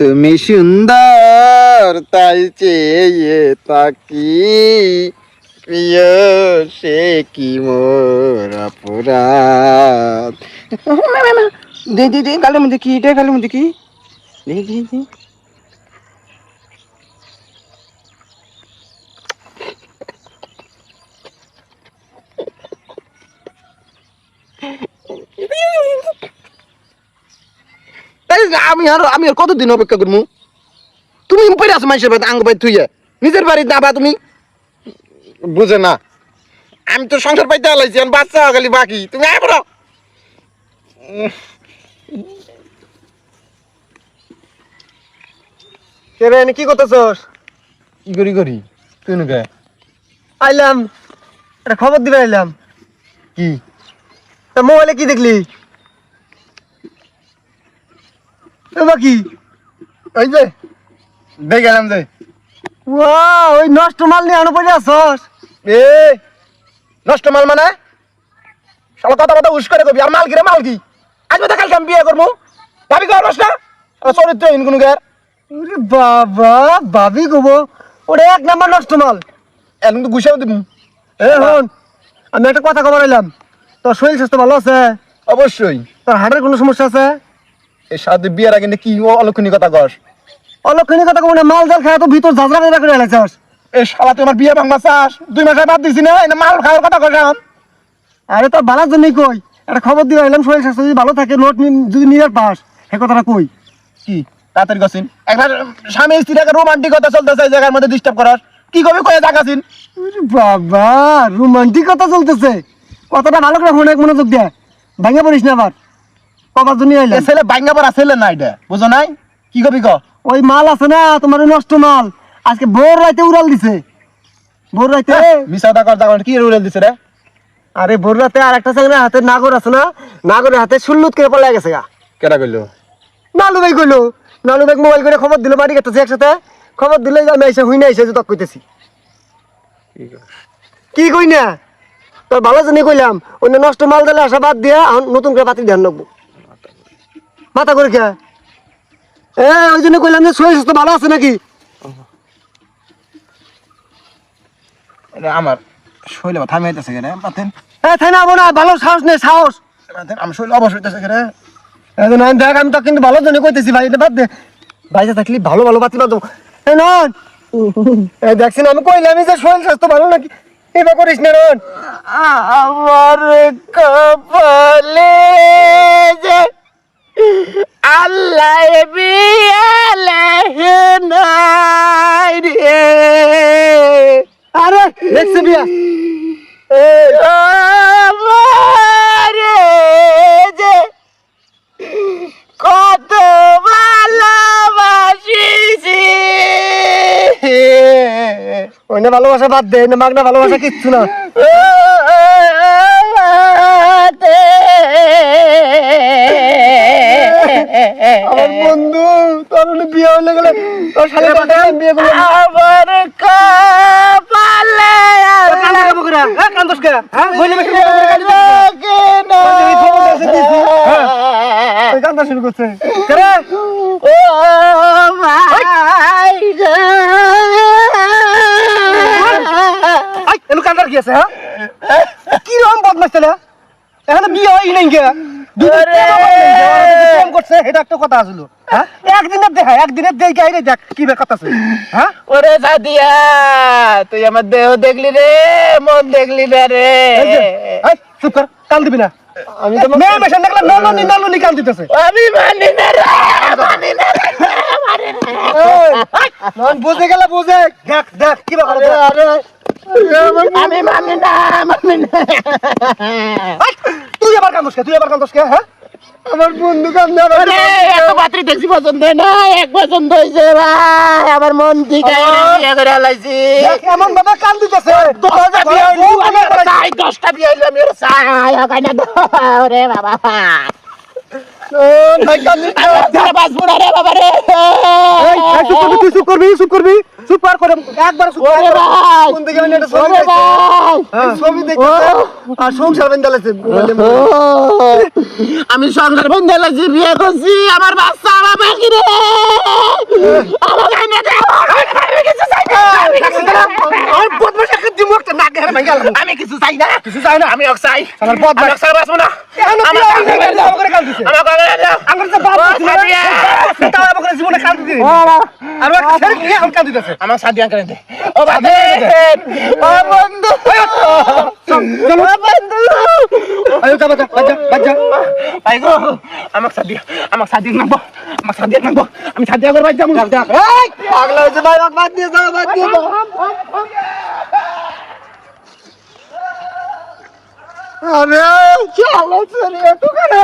তুমি সুন্দর তাই চেয়ে তাকি প্রিয় সে কি মোর অপরাধ দে দে দে গালের মধ্যে কি এটা গালের মধ্যে কি দে দে দে তাই আমি আর আমি আর কতদিন অপেক্ষা করব? তুমি পড়ে আছো মানুষের বাড়িতে আঙ্গ বাড়ি থুইয়া। নিজের বাড়ি না বা তুমি? বুঝে না। আমি তো সংসার পাইতে আলাইছি আর বাচ্চা খালি বাকি। তুমি আয় বড় কে কি করতেছস? কি করি করি? তুই নুকে আইলাম। একটা খবর দিবে আইলাম। কি? তা মোবাইলে কি দেখলি? ওই যে দেখ গেলাম যে ওয়া ওই নষ্ট মাল নিয়ে আনো পড়ে আসস এ নষ্ট মাল মানে? কথা কথা উস করে কবি আর মাল মাল কি? আজ বাদে কালকে আমি বিয়ে করব। ভাবি কর নষ্ট? চরিত্রহীন কোনো গার ওরে বাবা ভাবি ওরে এক নাম্বার নষ্ট মাল। এখন তো গুছাও দিব এ আমি একটা কথা খবর আইলাম। তোর শরীর স্বাস্থ্য ভালো আছে? অবশ্যই। তোর হার্টের কোনো সমস্যা আছে? সাথে বিয়ের আগে কি অলক্ষণী কথা কস? অলক্ষণী কথা মাল জাল খায় তো ভিতর ঝাঁঝরা করে এই শালা তুই আমার বিয়ে ভাঙবা চাস দুই মাসে বাদ দিছি না? এটা মাল খাওয়ার কথা আরে তোর ভালোর জন্যই কই। একটা খবর দিয়ে আইলাম শরীর স্বাস্থ্য যদি ভালো থাকে নোট যদি নিয়ে পাস সে কথাটা কই? কি? তাড়াতাড়ি গছিন একবার স্বামী স্ত্রীকে রোমান্টিকতা চলতেছে এই জায়গার মধ্যে ডিস্টার্ব করার। কি কবি কয়ে ওরে বাবা রোমান্টিকতা চলতেছে। কথাটা ভালো করে ফোনে মনোযোগ দে। ভাঙে পড়িস না আবার। কবার জন্য এ আইলাম ছেলে বাইঙ্গা পড়া ছেলে না এটা বুঝো নাই? কি কবি ক? ওই মাল আছে না তোমার নষ্ট মাল। আজকে ভোর রাইতে উড়াল দিছে। ভোর রাইতে মিসাদা কর জাগান কি দিছে রে? আরে ভোর রাতে আর একটা ছেলে হাতে নাগর আছে না নাগরের হাতে সুল্লুত করে পড়ে গেছে গা। কেডা কইলো? নালু ভাই কইলো নালু ভাই মোবাইল করে খবর দিল বাড়ি গেছে একসাথে। খবর দিলে আমি এসে হুই না এসে তক কইতেছি। কি কই না তোর ভালো জন্য কইলাম অন্য নষ্ট মাল দিলে আসা বাদ দিয়া নতুন করে পাতি ধ্যান রাখব। মাথা করে কে এ ওই জন্য কইলাম যে শরীর স্বাস্থ্য ভালো আছে নাকি? আমার শৈল থামে হইতেছে কেন? পাতেন এ থাই না না ভালো সাহস নেই সাহস। আমার শৈল অবশ্য হইতেছে কেন? দেখ আমি তো কিন্তু ভালো জন্য কইতেছি ভাই বাদ দে। বাইরে থাকলি ভালো ভালো বাতি এ নন আমি কইলাম যে শরীর স্বাস্থ্য ভালো নাকি? এবার করিস না নন আমার কপালে যে আল্লাহ নাই রে আরে দেখছি যে কত ভালোবাসিছি ওই না ভালোবাসা বাদ দে না মাগনা ভালোবাসা কিচ্ছু না হলে গেলে তোর সালে বিয়ে করলে আমার কপালে কান্দা কে বকরা হ্যাঁ কান্দস কে হ্যাঁ বইলে বেশি কান্দা শুরু করছে। করে ও মাই আই এনু কান্দার কি আছে হ্যাঁ? কি রকম বদমাস ছেলে এখানে বিয়ে হয় নাই ফোন করছে এটা একটা কথা আসলো হ্যাঁ? একদিনের দেখা একদিনের দেখে আইরে দেখ কি কথা আছে হ্যাঁ? ওরে সাদিয়া তুই আমার দেহ দেখলি রে মন দেখলি না রে। চুপ কর কান দিবি না। আমি তো মেয়ে মেশান দেখলাম নলনি নলনি কান দিতেছে। আমি মানি না রে মানি না মানি না নন বুঝে গেলে বুঝে। দেখ দেখ কি ব্যাপার আরে আমি মানি না মানি না। তুই আবার কান্দস কে তুই আবার কান্দস কে হ্যাঁ? আমার বন্ধু আরে এত পাত্রী দেখছি পছন্দ না এক পছন্দ হয়েছে ভাই আমার মন বিয়ে করে হালাইছি এমন বাবা কান দিতেছে দশটা বিয়ে হইল আমি চাই দশটা বিয়ে হইল আমি চাই ওরে বাবা। আমি সংসার বন্ধ বিয়ে করছি আমার বাচ্চা আমার বাকি রে। আমাকে এনে দে আমি কিছু চাই না আমি কিছু চাই না আর বদমাশ একটা দিমু একটা নাক ঘেরা ভাঙা গেল আমি কিছু চাই না। কিছু চাই না? আমি চাই। আমার বদমাশ। আমি চাই বাঁচবো না। এখন আমার কি আমার। করে কাল দিছে আমার কাছে দাও। আমার যে বাপ সাদিয়া। তাও আমার জীবনে কাল দিছে আর একটা ছেড়ে নিয়ে এখন কাল দিতেছে। আমার সাদিয়া করে দে। ও বাদে ও বন্ধু। চলো বন্ধু। আয়ো যা বাজা বাজা বাজা। ভাই গো আমার সাদিয়া আমার সাদিয়া নামবো। আমার সাদিয়া নামবো। আমি সাদিয়া করে যাব। এই পাগলা হয়েছে ভাই বাদ দিয়ে দাও বাদ দিয়ে দাও আরে চলো চলে একটু কেন